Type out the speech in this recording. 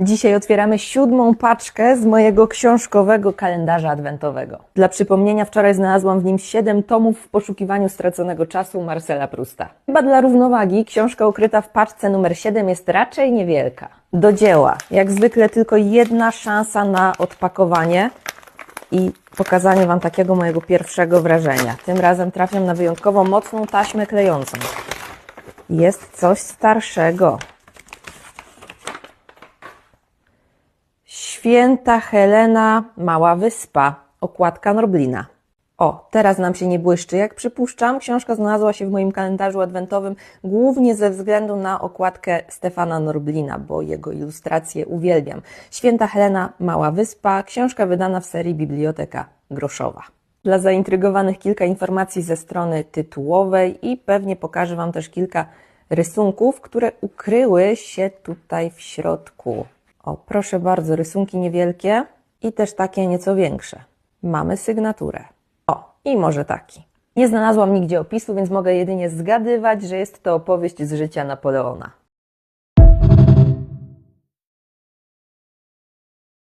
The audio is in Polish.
Dzisiaj otwieramy siódmą paczkę z mojego książkowego kalendarza adwentowego. Dla przypomnienia, wczoraj znalazłam w nim siedem tomów w poszukiwaniu straconego czasu Marcela Prusta. Chyba dla równowagi książka ukryta w paczce numer 7 jest raczej niewielka. Do dzieła. Jak zwykle tylko jedna szansa na odpakowanie i pokazanie Wam takiego mojego pierwszego wrażenia. Tym razem trafiam na wyjątkowo mocną taśmę klejącą. Jest coś starszego. Święta Helena, Mała Wyspa, okładka Norblina. O, teraz nam się nie błyszczy, jak przypuszczam. Książka znalazła się w moim kalendarzu adwentowym głównie ze względu na okładkę Stefana Norblina, bo jego ilustracje uwielbiam. Święta Helena, Mała Wyspa, książka wydana w serii Biblioteka Groszowa. Dla zaintrygowanych kilka informacji ze strony tytułowej i pewnie pokażę Wam też kilka rysunków, które ukryły się tutaj w środku. O, proszę bardzo, rysunki niewielkie i też takie nieco większe. Mamy sygnaturę. O, i może taki. Nie znalazłam nigdzie opisu, więc mogę jedynie zgadywać, że jest to opowieść z życia Napoleona.